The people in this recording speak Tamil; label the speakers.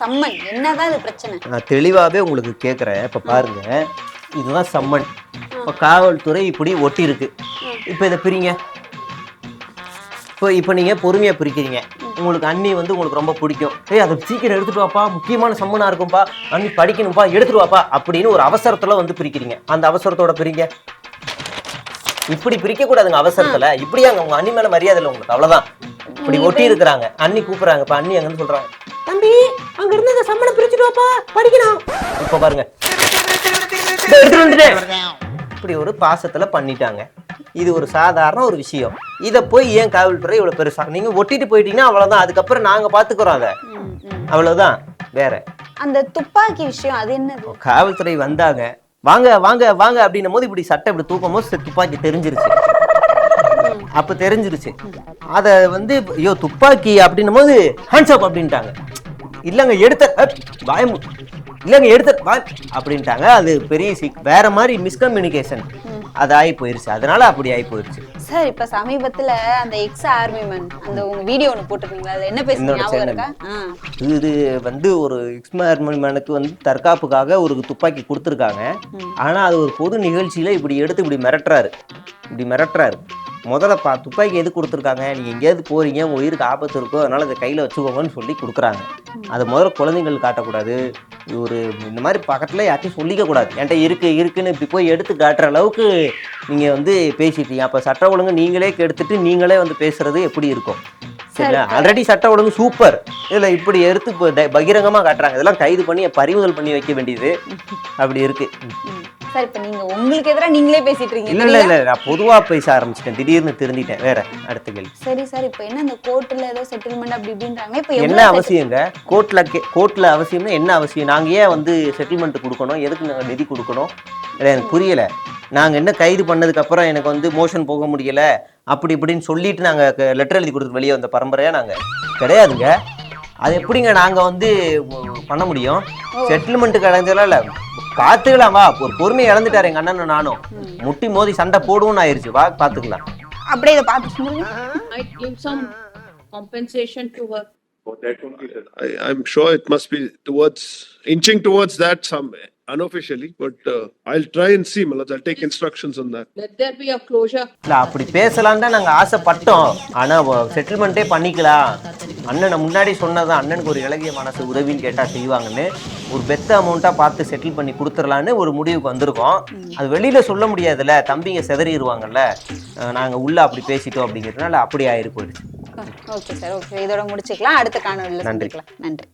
Speaker 1: சம்மன். என்னதான் இது பிரச்சனை?
Speaker 2: நான் தெளிவாகவே உங்களுக்கு கேட்குறேன் இப்போ பாருங்க. இதுதான் சம்மன். இப்போ காவல்துறை இப்படி ஒட்டி இருக்கு இப்போ இதை பிரிங்க. இப்போ இப்போ நீங்கள் பொறுமையாக பிரிக்கிறீங்க. உங்களுக்கு அண்ணி வந்து உங்களுக்கு ரொம்ப பிடிக்கும். ஏய் அதை சீக்கிரம் எடுத்துட்டு வாப்பா. முக்கியமான சம்மனா இருக்கும்பா. அண்ணி படிக்கணும்ப்பா எடுத்துட்டு வாப்பா. அப்படின்னு ஒரு அவசரத்தில் வந்து பிரிக்கிறீங்க. அந்த அவசரத்தோட பிரிங்க. இப்படி பிரிக்க கூடாதுங்க அவசரத்துல. இப்படியாங்க. உங்க அண்ணி மேல மரியாதை இல்லை உங்களுக்கு. அவ்வளவுதான். இப்படி ஒட்டி இருக்கிறாங்க அண்ணி கூப்பிடுறாங்க. இப்ப அண்ணி அங்கன்னு சொல்றாங்க. தம்பி அங்க இருந்து இந்த சம்மளம் பிரிச்சுட்டு வாப்பா படிக்கணும். இப்ப பாருங்க. இதோ எடுத்துட்டு வந்துட்டேன். இப்படி ஒரு பாசத்துல பண்ணிட்டாங்க. இது ஒரு சாதாரண ஒரு விஷயம். இதை போய் ஏன் காவல்துறை இவ்வளவு பெருசா? நீங்க ஒட்டிட்டு போயிட்டீங்கன்னா அவ்வளவுதான். அதுக்கப்புறம் நாங்க பாத்துக்கிறோம் அதை. அவ்வளவுதான். வேற.
Speaker 1: அந்த துப்பாக்கி விஷயம் அது என்னது?
Speaker 2: காவல்துறை வந்தாங்க. வாங்க வாங்க வாங்க அப்படின்னும் போது இப்படி சட்டை இப்படி தூக்கும் போது துப்பாக்கி தெரிஞ்சிருச்சு. அப்ப தெரிஞ்சிருச்சு. அத வந்து ஐயோ துப்பாக்கி அப்படின்னும் போது ஹேண்ட்ஸ் அப் அப்படின்ட்டாங்க. இல்லைங்க எடுத்த அப், வாய மூ- இல்லைங்க எடுத்த வாய் அப்படின்ட்டாங்க. அது பெரிய சிக் வேற மாதிரி மிஸ்கம்யூனிகேஷன் அது ஆகி போயிருச்சு. அதனால அப்படி ஆகி போயிருச்சு.
Speaker 1: சார் இப்ப சமீபத்துல அந்த எக்ஸ் ஆர்மி மேன் அந்த உங்க வீடியோ ஒண்ணு போட்டிருந்தீங்களா? அதுல என்ன ஆ.
Speaker 2: இது வந்து ஒரு எக்ஸ்மேனுக்கு வந்து தற்காப்புக்காக ஒரு துப்பாக்கி கொடுத்துருக்காங்க. ஆனா அது ஒரு பொது நிகழ்ச்சியில இப்படி எடுத்து இப்படி மிரட்டுறாரு. இப்படி மிரட்டுறாரு. முதல்ல பா துப்பாக்கி எது கொடுத்துருக்காங்க? நீங்க எங்கேயாவது போறீங்க உங்க உயிருக்கு ஆபத்து இருக்கோ அதனால அதை கையில வச்சுக்கோங்கன்னு சொல்லி கொடுக்குறாங்க. அது முதல்ல குழந்தைங்களுக்கு காட்டக்கூடாது. ஒரு இந்த மாதிரி பக்கத்துல யார்ட்டையும் சொல்லிக்க கூடாது. என்கிட்ட இருக்கு இருக்குன்னு இப்படி போய் எடுத்து காட்டுற அளவுக்கு நீங்க வந்து பேசிட்டீங்க. அப்ப சட்ட ஒழுங்கு நீங்களே கெடுத்துட்டு நீங்களே வந்து பேசுறது எப்படி இருக்கும்? சரிங்களா? ஆல்ரெடி சட்ட ஒழுங்கு சூப்பர் இதுல இப்படி எடுத்து இப்போ த- பகிரங்கமா காட்டுறாங்க. இதெல்லாம் கைது பண்ணி பறிமுதல் பண்ணி வைக்க வேண்டியது. அப்படி இருக்கு.
Speaker 1: ம். சார் இப்ப நீங்க உங்களுக்கு எதிரா நீங்களே பேசிட்டு
Speaker 2: இல்ல
Speaker 1: இருக்கீங்க.
Speaker 2: இல்ல இல்ல நான் பொதுவா பேச ஆரம்பிச்சிட்டேன். திடீர்னு திருந்திட்டேன் வேற அடுத்த கேள்வி.
Speaker 1: சரி சார் இப்ப என்ன இந்த கோர்ட்ல ஏதோ செட்டில்மெண்ட் அப்படி இப்படின்றாங்க. இப்ப
Speaker 2: என்ன அவசியங்க? கோர்ட்ல கோர்ட்ல அவசியம்னா என்ன அவசியம்? நாங்க ஏன் வந்து செட்டில்மெண்ட் கொடுக்கணும்? எதுக்கு நாங்க நிதி கொடுக்கணும்? இல்லை எனக்கு புரியல. நாங்க என்ன கைது பண்ணதுக்கு அப்புறம் எனக்கு வந்து மோஷன் போக முடியல? அப்படி இப்படின்னு சொல்லிட்டு நாங்க லெட்டர் எழுதி கொடுத்து வெளியே வந்த பரம்பரையா நாங்க. கிடையாதுங்க. அது எப்படிங்க நாங்க வந்து பண்ண முடியும்? செட்டில்மெண்ட் கிடைஞ்சதெல்லாம் இல்ல காத்துக்கலாம் வா. ஒரு பொறுமையை இழந்துட்டாரு எங்க அண்ணனும் நானும். முட்டி மோதி சண்டை போடுவோம்னு ஆயிருச்சு. வா பாத்துக்கலாம்.
Speaker 1: அப்படியே இதை பார்த்து
Speaker 3: compensation to her.
Speaker 4: I, I'm sure it must be towards, inching towards that some unofficially, but uh, I'll try and see, Malaj. I'll take instructions on that.
Speaker 3: Let there be a closure.
Speaker 2: இல்ல அப்படி பேசலாம் தான் நாங்க ஆசைப்பட்டோம். ஆனா செட்டில்மெண்ட்டே பண்ணிக்கலாம் அண்ணனை முன்னாடி சொன்னதான் அண்ணனுக்கு ஒரு இலகிய மனசு உதவின்னு கேட்டா செய்வாங்கன்னு. ஒரு பெத்த அமௌண்ட்டா பார்த்து செட்டில் பண்ணி கொடுத்துடலான்னு ஒரு முடிவுக்கு வந்திருக்கோம். அது வெளியில சொல்ல முடியாதுல்ல தம்பிங்க செதறிடுவாங்கல்ல நாங்க உள்ள அப்படி பேசிட்டோம் அப்படிங்கிறதுனால அப்படி ஆயிரு போயிடுச்சு.
Speaker 1: ஓகே சார் ஓகே இதோட முடிச்சுக்கலாம். அடுத்த காணொலியில்
Speaker 2: நன்றி.
Speaker 1: சந்திக்கலாம். நன்றி.